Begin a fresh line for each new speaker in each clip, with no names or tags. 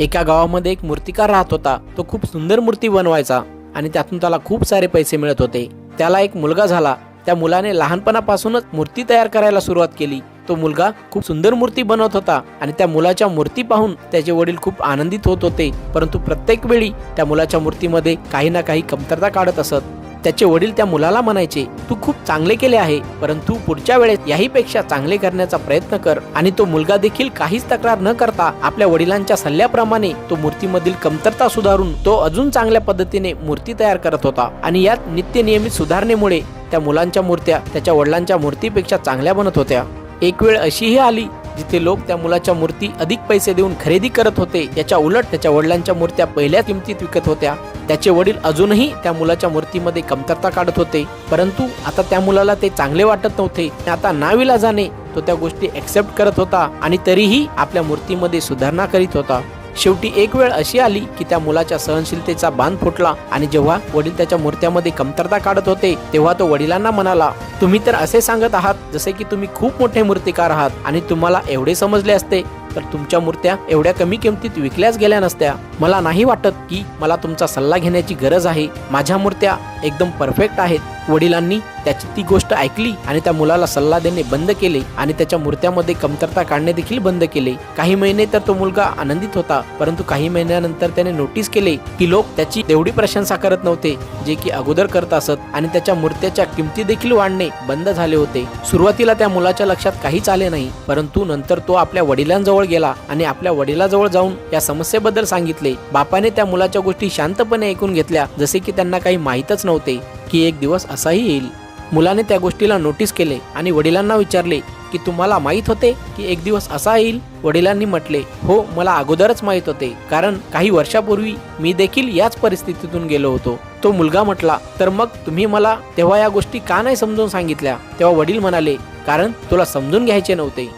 एका गावामध्ये एक मूर्तिकार राहत होता. तो खूप सुंदर मूर्ती बनवायचा आणि त्यातून त्याला खूप सारे पैसे मिळत होते. त्याला एक मुलगा झाला. त्या मुलाने लहानपणापासूनच मूर्ती तयार करायला सुरुवात केली. तो मुलगा खूप सुंदर मूर्ती बनवत होता आणि त्या मुलाच्या मूर्ती पाहून त्याचे वडील खूप आनंदित होत होते. परंतु प्रत्येक वेळी त्या मुलाच्या मूर्तीमध्ये काही ना काही कमतरता काढत असत. त्याचे वडील त्या मुलाला म्हणायचे तू खूप चांगले केले आहे परंतु पुढच्या वेळेस याहीपेक्षा चांगले करण्याचा प्रयत्न कर आणि तो मुलगा देखील काहीच तक्रार न करता आपल्या वडिलांच्या सल्ल्याप्रमाणे तो मूर्तीमधील कमतरता सुधारून तो अजून चांगल्या पद्धतीने मूर्ती तयार करत होता आणि यात नित्य नियमित सुधारणेमुळे त्या मुलांच्या मूर्त्या त्याच्या वडिलांच्या मूर्तीपेक्षा चांगल्या बनत होत्या. एक वेळ अशीही आली जिथे लोक त्या मुलाच्या मूर्ती अधिक पैसे देऊन खरेदी करत होते याच्या उलट त्याच्या वडिलांच्या मूर्त्या पहिल्या किमतीत विकत होत्या. त्याचे वडील अजूनही त्या मुलाच्या मूर्तीमध्ये कमतरता काढत होते. परंतु आता त्या मुलाला ते चांगले वाटत नव्हते. आता नाविलाजाने तो त्या गोष्टी ऍक्सेप्ट करत होता आणि तरीही आपल्या मूर्तीमध्ये सुधारणा करीत होता. शेवटी एक वेळ अशी आली की त्या मुलाच्या सहनशीलतेचा बांध फुटला आणि जेव्हा वडील त्याच्या मूर्त्यामध्ये कमतरता काढत होते तेव्हा तो वडिलांना म्हणाला तुम्ही तर असे सांगत आहात जसे की तुम्ही खूप मोठे मूर्तिकार आहात आणि तुम्हाला एवढे समजले असते. तर तुमच्या मूर्त्या एवढ्या कमी किमतीत विकल्याच गेल्या नसत्या. मला नाही वाटत की मला तुमचा सल्ला घेण्याची गरज आहे. माझ्या मूर्त्या एकदम परफेक्ट आहेत. वडिलांनी त्याची ती गोष्ट ऐकली आणि त्या मुलाला सल्ला देणे बंद केले आणि त्याच्या मूर्त्यामध्ये कमतरता काढणे देखील बंद केले. काही महिने तर तो मुलगा आनंदित होता परंतु काही महिन्यानंतर त्याने नोटीस केले की लोक त्याची तेवढी प्रशंसा करत नव्हते जे की अगोदर करत असत आणि त्याच्या मूर्त्याच्या किमती देखील वाढणे बंद झाले होते. सुरुवातीला त्या मुलाच्या लक्षात काहीच आले नाही परंतु नंतर तो आपल्या वडिलांजवळ गेला आणि आपल्या वडिलाजवळ जाऊन या समस्येबद्दल सांगितले. बापाने त्या मुलाच्या गोष्टी शांतपणे ऐकून घेतल्या जसे की त्यांना काही माहीतच नव्हते की एक दिवस असाही येईल. मुलाने त्या गोष्टीला नोटीस केले आणि वडिलांना विचारले की तुम्हाला माहीत होते की एक दिवस असा येईल? वडिलांनी म्हटले हो मला अगोदरच माहीत होते कारण काही वर्षापूर्वी मी देखील याच परिस्थितीतून गेलो होतो. तो मुलगा म्हटला तर मग तुम्ही मला तेव्हा या गोष्टी का नाही समजून सांगितल्या? तेव्हा वडील म्हणाले कारण तुला समजून घ्यायचे नव्हते.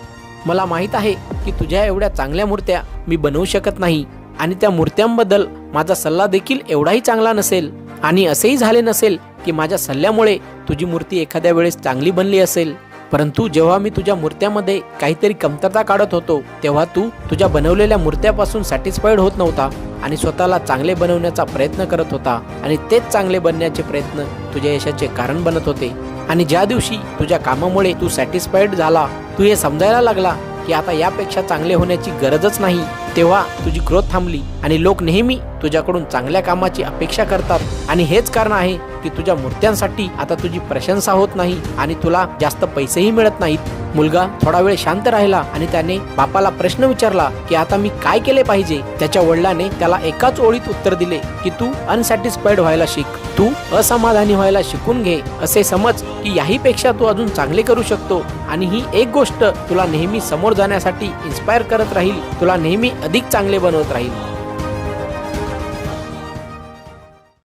मला माहीत आहे की तुझ्या एवढ्या चांगल्या मूर्त्या मी बनवू शकत नाही आणि त्या मूर्त्यांबद्दल माझा सल्ला देखील एवढाही चांगला नसेल आणि असेही झाले नसेल की माझ्या सल्ल्यामुळे तुझी मूर्ती एखाद्या वेळेस चांगली बनली असेल. परंतु जेव्हा मी तुझ्या मूर्त्यामध्ये काहीतरी कमतरता काढत होतो तेव्हा तू तुझ्या बनवलेल्या मूर्त्यापासून सॅटिस्फाईड होत नव्हता आणि स्वतःला चांगले बनवण्याचा प्रयत्न करत होता आणि तेच चांगले बनण्याचे प्रयत्न तुझ्या यशाचे कारण बनत होते. आणि ज्या दिवशी तुझ्या कामामुळे तू सॅटिस्फाईड झाला तू हे समजायला लागला की आता यापेक्षा चांगले होण्याची गरजच नाही तेव्हा तुझी ग्रोथ थांबली आणि लोक नेहमी तुझ्याकडून चांगल्या कामाची अपेक्षा करतात. आणि हेच कारण आहे की तुझ्या मूर्त्यांसाठी आता तुझी प्रशंसा होत नाही आणि तुला जास्त पैसेही मिळत नाहीत. मुलगा थोडा वेळ शांत राहिला आणि त्याने बापाला प्रश्न विचारला की आता मी काय केले पाहिजे? त्याच्या वडिलाने त्याला एकाच ओळीत उत्तर दिले की तू अनसॅटिस्फाईड व्हायला शिक. तू असमाधानी व्हायला शिकून घे. असे समज की याहीपेक्षा तू अजून चांगले करू शकतो. आणि ही एक गोष्ट तुला नेहमी समोर जाण्यासाठी इन्स्पायर करत राहील. तुला नेहमी अधिक चांगले बनवत राहील.